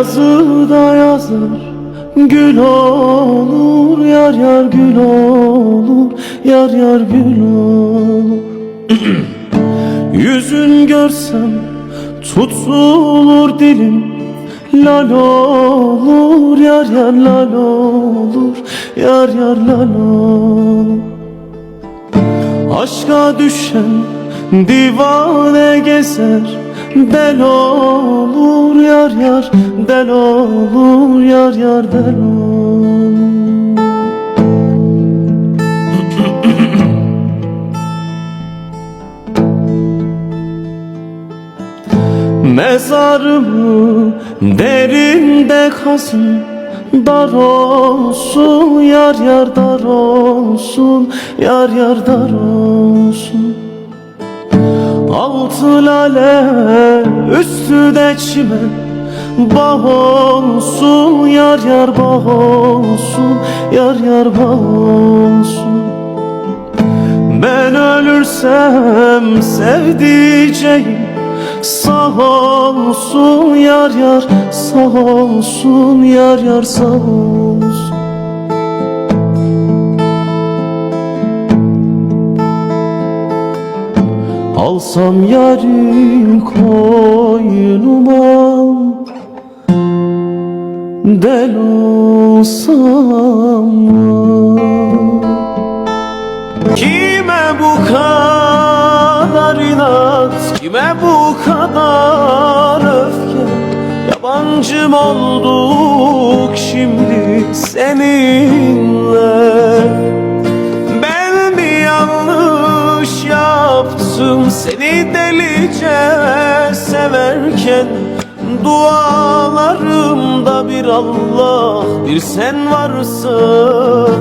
Yazı da yazar Gül olur yar yar gül olur Yar yar gül olur. Yüzün görsem tutulur dilim Lal olur yar yar lal olur Yar yar lal olur. Aşka düşen divane gezer Del olur yar yar Del olur yar yar del olur. Mezarımı derinde kazın Dar olsun yar yar dar olsun Yar yar dar olsun Altı lale üstü de çimen Bağ olsun yar yar bağ olsun Yar yar bağ olsun. Ben ölürsem sevdiceğim Sağ olsun yar yar Sağ olsun yar yar sağ olsun Alsam yarim koynuma Del olsam Kime bu kadar inat Kime bu kadar öfke? Yabancım olduk şimdi seninle Seni delice severken Dualarımda bir Allah bir sen varsın.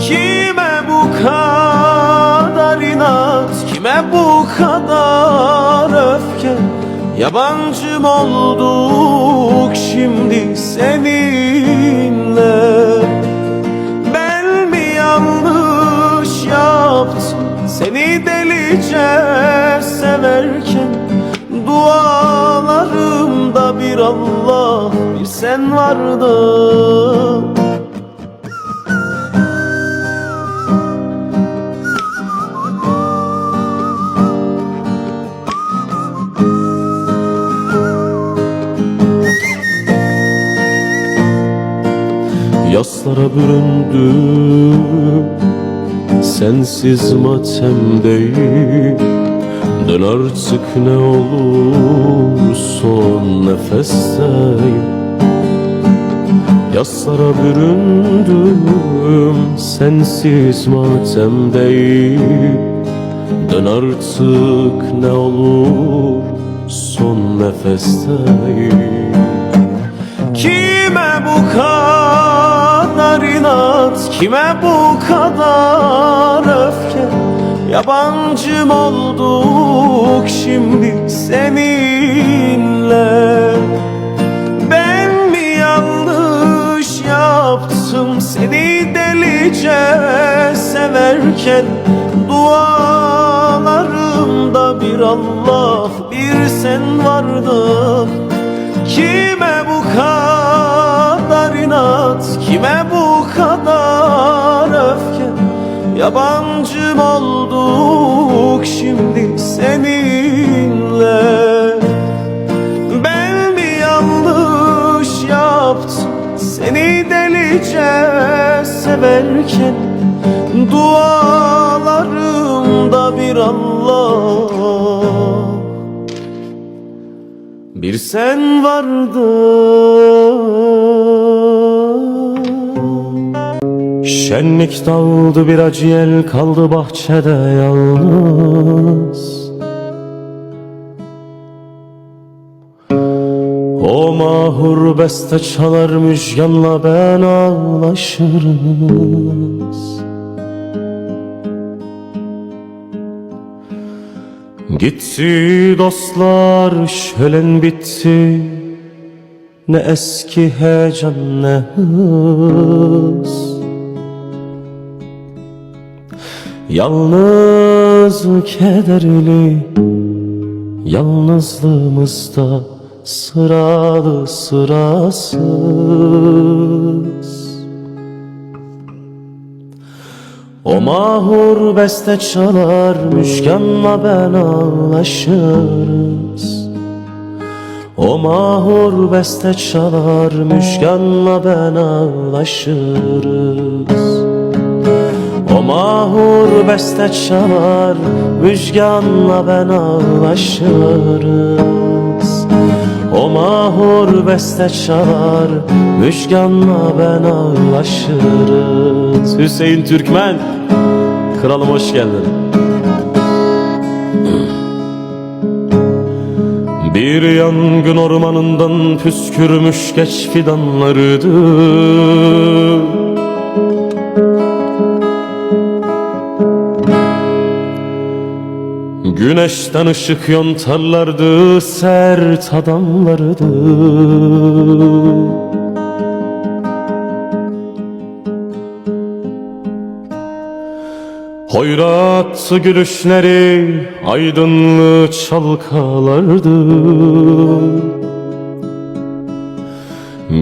Kime bu kadar inat Kime bu kadar öfke? Yabancım olduk şimdi seninle Delice severken Dualarımda bir Allah bir sen vardın Yaslara büründüm Sensiz matemdeyim Dön artık ne olur son nefesteyim. Yaslara büründüm Sensiz matemdeyim Dön artık ne olur son nefesteyim. Kime bu kadar inat Kime bu kadar öfke? Yabancım olduk şimdi seninle. Ben mi yanlış yaptım Seni delice severken? Dualarımda bir Allah bir sen vardın. Kime bu kadar inat Kime bu Yabancım olduk şimdi seninle. Ben mi yanlış yaptım Seni delice severken Dualarımda bir Allah bir sen vardın Şenlik dağıldı bir acı el kaldı bahçede yalnız. O mahur beste çalar müjganla ben ağlaşırız. Gitti dostlar şölen bitti. Ne eski heyecan ne hız Yalnız kederli? Yalnızlığımızda sıralı sırasız. O mahur beste çalar Müşkanla ben ağlaşırız O mahur beste çalar Müşkanla ben ağlaşırız mahur beste çalar Müjganla ben ağlaşırız. O mahur beste çalar Müjganla ben ağlaşırız. Hüseyin Türkmen Kralım hoş geldin. Bir yangın ormanından püskürmüş geç fidanlarıydı Güneşten ışık yontarlardı sert adamlardı Hoyrat gülüşleri aydınlığı çalkalardı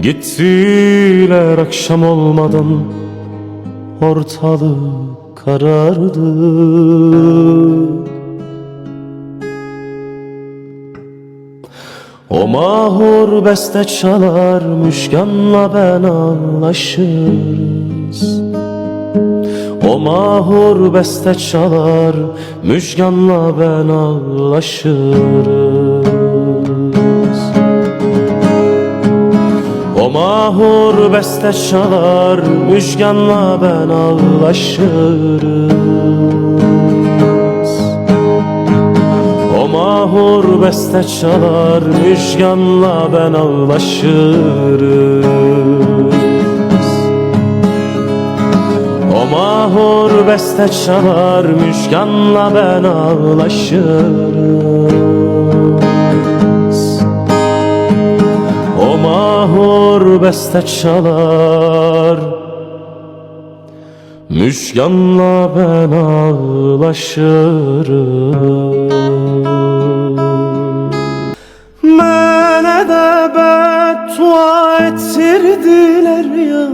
Gittiler akşam olmadan ortalık karardı O mahur beste çalar müşkanla ben ağlaşırız O mahur beste çalar Müjganla ben ağlaşırız O mahur beste çalar Müjganla ben ağlaşırız mahur beste çalar Müjganla ben ağlaşırız O mahur beste çalar Müşkanla ben ağlaşırız O mahur beste çalar Müşkanla ben ağlaşırım Mene de beddua ettirdiler ya.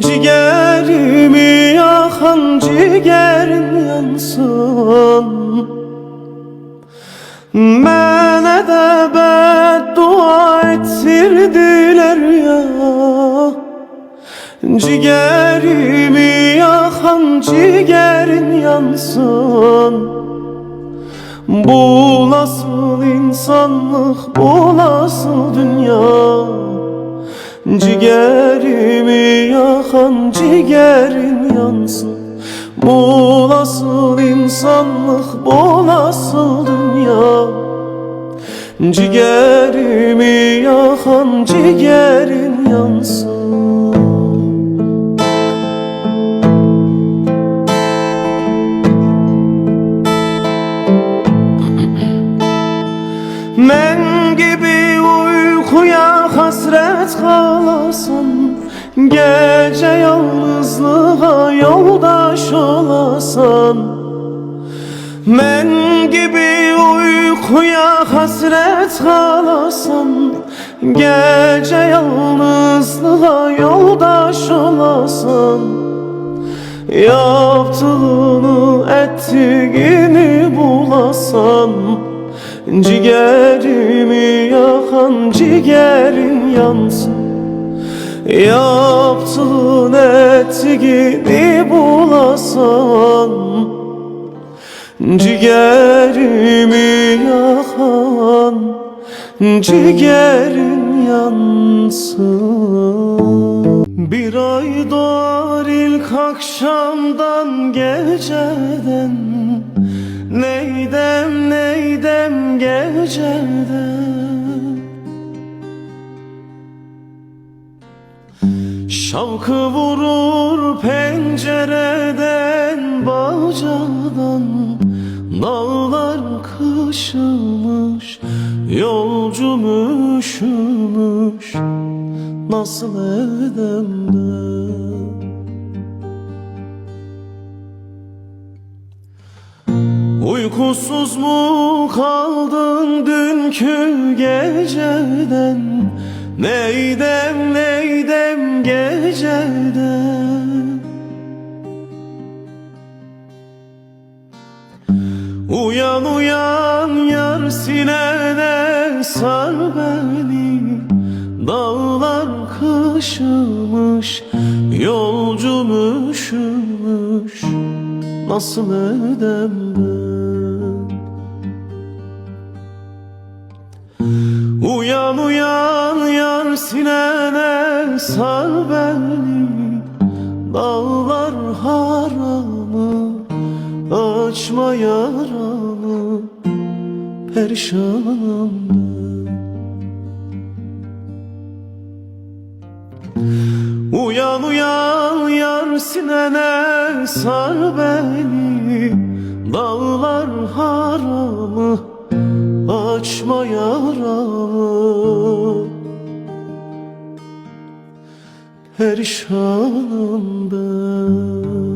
Ciğerimi yakan ciğerin yansın. Mene de beddua ettirdiler ya. Ciğerimi yakan ciğerin yansın Bu nasıl insanlık, bu nasıl dünya? Ciğerimi yakan ciğerin yansın. Bu nasıl insanlık, bu nasıl dünya? Ciğerimi yakan ciğerin yansın Gece yalnızlığa yoldaş olasan Men gibi uykuya hasret kalasan Gece yalnızlığa yoldaş olasan Yaptığını ettiğini bulasan Ciğerimi yakan ciğerin yansın Yaptığın ettiğini bulasan Ciğerimi yakan ciğerin yansın. Bir ay akşamdan geceden Neydem neydem geceden Şavkı vurur pencereden bacadan Dağlar kışılmış Yolcum üşümüş Nasıl edem Uykusuz mu kaldın dünkü geceden? Neydem neydem geceden Uyan uyan yar sinene sar beni. Dağlar kışılmış Yolcum üşümüş. Nasıl edem ben? Uyan uyan yar sinene sar beni Dağlar haramı Açma yaramı Perişanım. Uyan uyan yar sinene sar beni Dağlar haramı Açma yaramı Perişanım ben